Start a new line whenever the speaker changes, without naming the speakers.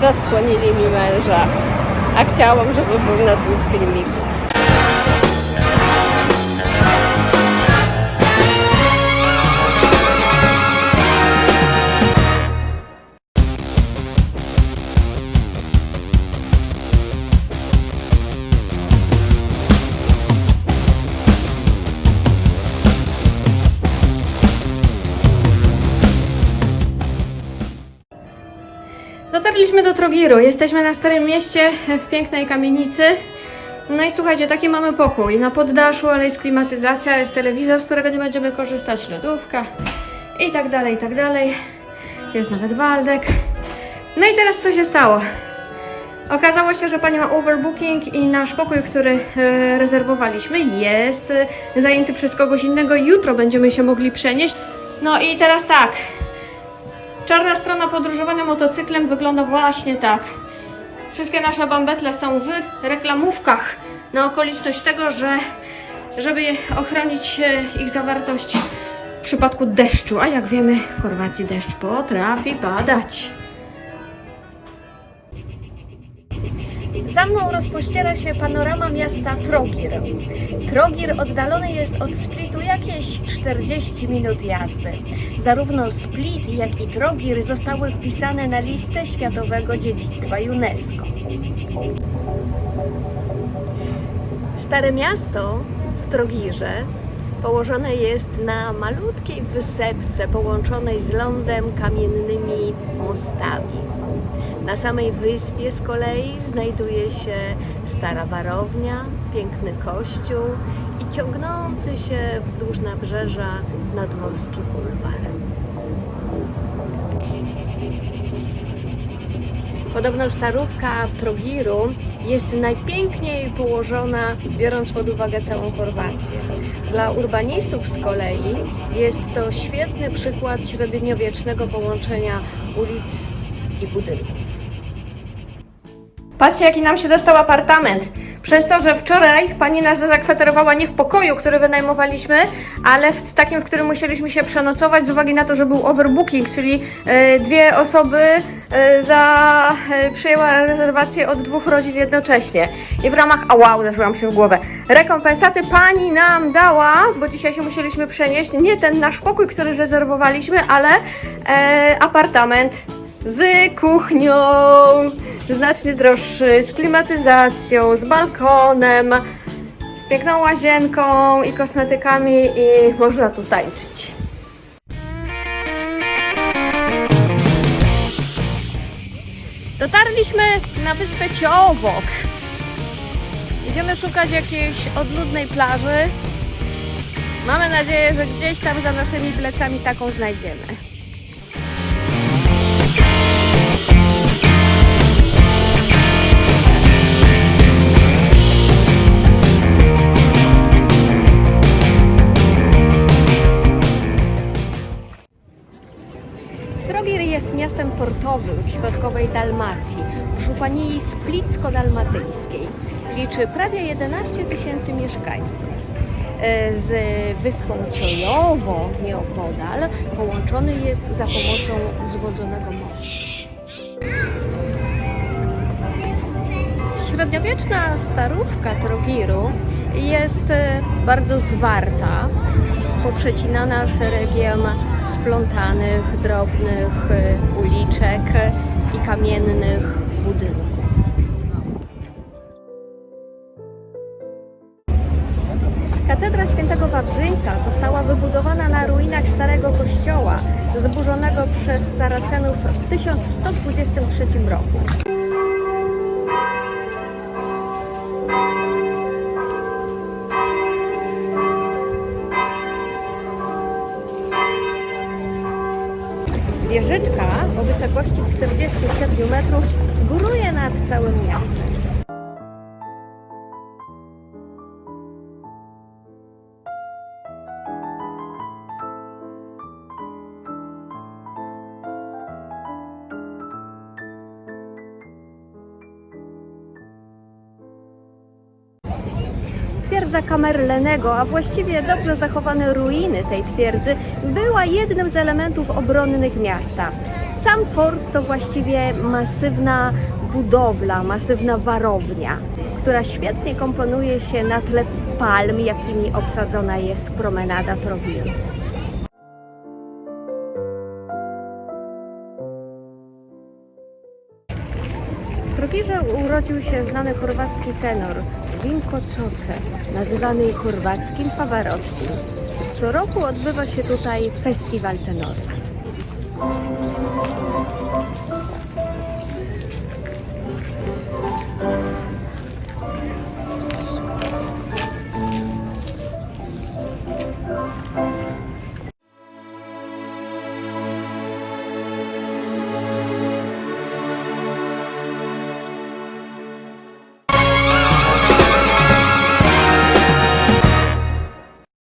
zasłonili mi męża. A chciałam, żeby był na tym filmiku. Dotarliśmy do Trogiru. Jesteśmy na Starym Mieście w pięknej kamienicy. No i słuchajcie, taki mamy pokój. Na poddaszu, ale jest klimatyzacja, jest telewizor, z którego nie będziemy korzystać, lodówka i tak dalej, i tak dalej. Jest nawet Waldek. No i teraz co się stało? Okazało się, że pani ma overbooking i nasz pokój, który e, rezerwowaliśmy, jest zajęty przez kogoś innego. Jutro będziemy się mogli przenieść. No i teraz tak. Czarna strona podróżowania motocyklem wygląda właśnie tak. Wszystkie nasze bambetle są w reklamówkach na okoliczność tego, że żeby ochronić e, ich zawartość w przypadku deszczu. A jak wiemy, w Chorwacji deszcz potrafi padać. Za mną rozpościera się panorama miasta Trogir. Trogir oddalony jest od Splitu jakieś 40 minut jazdy. Zarówno Split, jak i Trogir zostały wpisane na listę Światowego Dziedzictwa UNESCO. Stare miasto w Trogirze położone jest na malutkiej wysepce połączonej z lądem kamiennymi mostami. Na samej wyspie z kolei znajduje się stara warownia, piękny kościół i ciągnący się wzdłuż nabrzeża nadmorski bulwar. Podobno starówka Trogiru jest najpiękniej położona, biorąc pod uwagę całą Chorwację. Dla urbanistów z kolei jest to świetny przykład średniowiecznego połączenia ulic i budynków. Patrzcie, jaki nam się dostał apartament. Przez to, że wczoraj pani nas zakwaterowała nie w pokoju, który wynajmowaliśmy, ale w takim, w którym musieliśmy się przenocować z uwagi na to, że był overbooking, czyli e, dwie osoby e, za, e, przyjęła rezerwację od dwóch rodzin jednocześnie. I w ramach, a wow, uderzyłam się w głowę, rekompensaty pani nam dała, bo dzisiaj się musieliśmy przenieść, nie ten nasz pokój, który rezerwowaliśmy, ale apartament z kuchnią, znacznie droższy, z klimatyzacją, z balkonem, z piękną łazienką i kosmetykami i można tu tańczyć. Dotarliśmy na wyspę Ciowok. Idziemy szukać jakiejś odludnej plaży. Mamy nadzieję, że gdzieś tam za naszymi plecami taką znajdziemy. Portowym w środkowej Dalmacji, w żupanii Splicko-Dalmatyjskiej. Liczy prawie 11 tysięcy mieszkańców. E, Z wyspą Ciojowo nieopodal połączony jest za pomocą zwodzonego mostu. Średniowieczna starówka Trogiru jest e, bardzo zwarta, poprzecinana szeregiem splątanych, drobnych e, uliczek i kamiennych budynków. Katedra świętego Wawrzyńca została wybudowana na ruinach starego kościoła zburzonego przez Saracenów w 1123 roku. Wieżyczka o wysokości 47 metrów góruje nad całym miastem. Twierdza Kamerlenego, a właściwie dobrze zachowane ruiny tej twierdzy, była jednym z elementów obronnych miasta.
Sam fort to właściwie masywna budowla, masywna warownia, która świetnie komponuje się na tle palm, jakimi obsadzona jest promenada Trogiru. W Trogirze urodził się znany chorwacki tenor Vinko Coce, nazywany chorwackim Pavarottim. Co roku odbywa się tutaj festiwal tenorów.